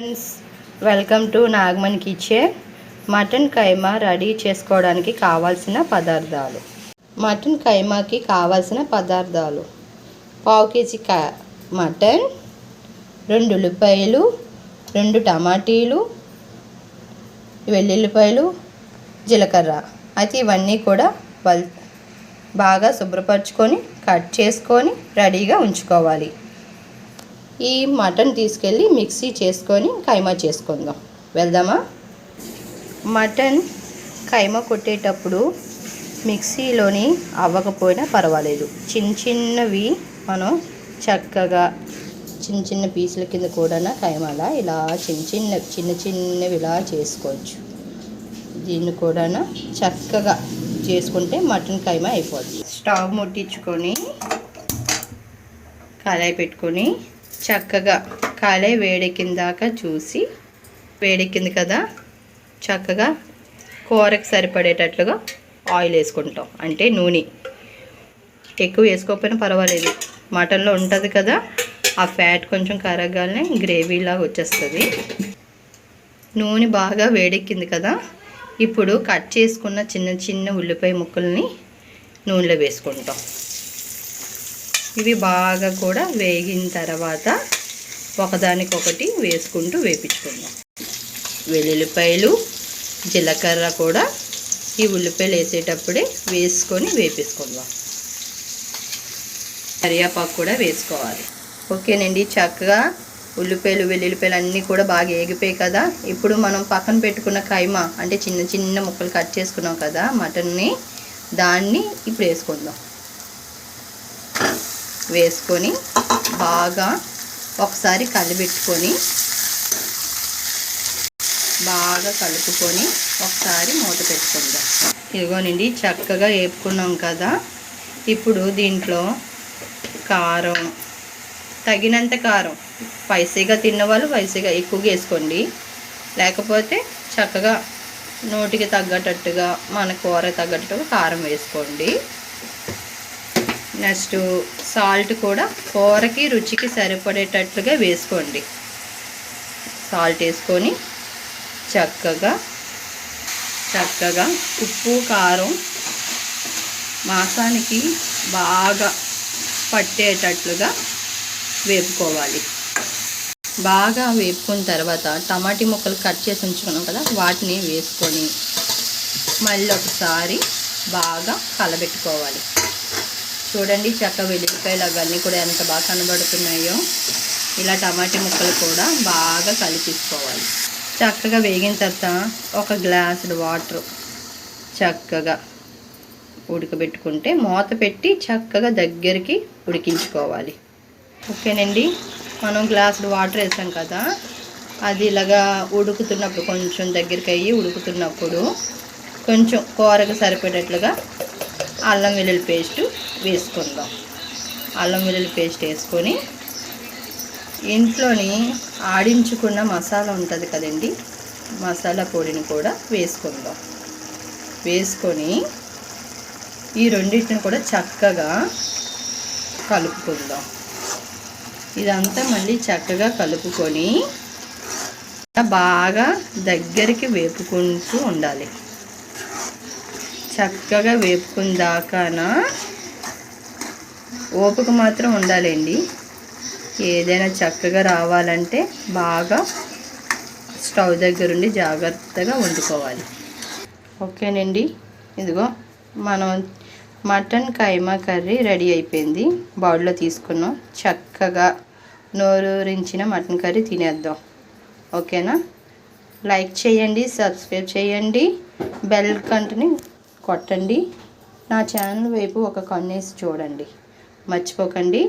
Friends welcome to Nagamani kitchen. Mutton keema ready చేసుకోవడానికి కావాల్సిన పదార్థాలు. మటన్ కైమాకి కావాల్సిన పదార్థాలు. పావు కేజీ కా మటన్ రెండు ఉల్లిపాయలు రెండు టమాటీలు వెల్లుల్లిపాయలు జీలకర్ర. అయితే ఇవన్నీ కూడా బాగా శుభ్రపరచుకొని కట్ చేసుకొని రెడీగా ఉంచుకోవాలి. ఈ మటన్ తీసుకెళ్ళి మిక్సీ చేసుకొని కైమా చేసుకుందాం. వెళ్దామా? మటన్ కైమా కొట్టేటప్పుడు మిక్సీలోని అవ్వకపోయినా పర్వాలేదు. చిన్న చిన్నవి మనం చక్కగా చిన్న చిన్న పీసుల కింద కూడా కైమాల ఇలా చిన్న చిన్న చిన్న చిన్నవి ఇలా చేసుకోవచ్చు. దీన్ని కూడా చక్కగా చేసుకుంటే మటన్ కైమా అయిపోతుంది స్టవ్ ముట్టించుకొని కళాయి పెట్టుకొని చక్కగా కాలే వేడెక్కిందాక చూసి వేడెక్కింది కదా చక్కగా కూరకు సరిపడేటట్లుగా ఆయిల్ వేసుకుంటాం. అంటే నూనె. ఎక్కువ వేసుకోకపోయినా పర్వాలేదు. మటన్లో ఉంటుంది కదా ఆ ఫ్యాట్ కొంచెం కరగానే గ్రేవీలాగా వచ్చేస్తుంది. నూనె బాగా వేడెక్కింది కదా ఇప్పుడు కట్ చేసుకున్న చిన్న చిన్న ఉల్లిపాయ ముక్కల్ని నూనెలో వేసుకుంటాం. ఇవి బాగా కూడా వేగిన తర్వాత ఒకదానికొకటి వేసుకుంటూ వేపించుకుందాం. వెల్లుల్లిపాయలు జీలకర్ర కూడా ఈ ఉల్లిపాయలు వేసేటప్పుడే వేసుకొని వేపించుకుందాం. కరివేపాకు కూడా వేసుకోవాలి. ఓకేనండి చక్కగా ఉల్లిపాయలు వెల్లుల్లిపాయలు అన్నీ కూడా బాగా ఏగిపోయాయి కదా. ఇప్పుడు మనం పక్కన పెట్టుకున్న కైమా అంటే చిన్న చిన్న ముక్కలు కట్ చేసుకున్నాం కదా మటన్ని దాన్ని ఇప్పుడు వేసుకుందాం. వేసుకొని బాగా ఒకసారి కలిపెట్టుకొని బాగా కలుపుకొని ఒకసారి మూత పెట్టుకుందాం. ఇదిగోనండి చక్కగా వేపుకున్నాం కదా. ఇప్పుడు దీంట్లో కారం తగినంత కారం స్పైసీగా తిన్నవాళ్ళు స్పైసీగా ఎక్కువగా వేసుకోండి. లేకపోతే చక్కగా నోటికి తగ్గట్టుగా మన కూర తగ్గట్టుగా కారం వేసుకోండి. నెక్స్ట్ సాల్ట్ కూడా కూరకి రుచికి సరిపడేటట్లుగా వేసుకోండి. సాల్ట్ వేసుకొని చక్కగా చక్కగా ఉప్పు కారం మాసానికి బాగా పట్టేటట్లుగా వేపుకోవాలి. బాగా వేపుకున్న తర్వాత టమాటీ ముక్కలు కట్ చేసి ఉంచుకున్నాం కదా వాటిని వేసుకొని మళ్ళీ ఒకసారి బాగా కలబెట్టుకోవాలి. చూడండి చక్క వెల్లిపాయలు అవన్నీ కూడా ఎంత బాగా కనబడుతున్నాయో. ఇలా టమాటా ముక్కలు కూడా బాగా కలిపించుకోవాలి చక్కగా వేగిన తర్వాత ఒక గ్లాసుడు వాటర్ చక్కగా ఉడకబెట్టుకుంటే మూత పెట్టి చక్కగా దగ్గరికి ఉడికించుకోవాలి. ఓకేనండి? మనం గ్లాసుడు వాటర్ వేసాం కదా అది ఇలాగా ఉడుకుతున్నప్పుడు కొంచెం దగ్గరికి అయ్యి ఉడుకుతున్నప్పుడు కొంచెం కూరకు సరిపడేట్లుగా అల్లం వెల్లుల్లి పేస్ట్ వేసుకుందాం. అల్లం వెల్లుల్లి పేస్ట్ వేసుకొని ఇంట్లోని ఆడించుకున్న మసాలా ఉంటుంది కదండి మసాలా పొడిని కూడా వేసుకుందాం. వేసుకొని ఈ రెండింటిని కూడా చక్కగా కలుపుకుందాం. ఇదంతా మళ్ళీ చక్కగా కలుపుకొని బాగా దగ్గరికి వేపుకుంటూ ఉండాలి. చక్కగా వేపుకున్న ఓపిక మాత్రం ఉండాలండి. ఏదైనా చక్కగా రావాలంటే బాగా స్టవ్ దగ్గరుండి జాగ్రత్తగా వండుకోవాలి. ఓకేనండి. ఇదిగో మనం మటన్ కైమా కర్రీ రెడీ అయిపోయింది. బౌల్లో తీసుకున్నాం. చక్కగా నోరూరించిన మటన్ కర్రీ తినేద్దాం. ఓకేనా? లైక్ చేయండి సబ్స్క్రైబ్ చేయండి. బెల్ కంటని కొట్టండి. నా ఛానల్ వైపు ఒక కన్నేసి చూడండి. మర్చిపోకండి.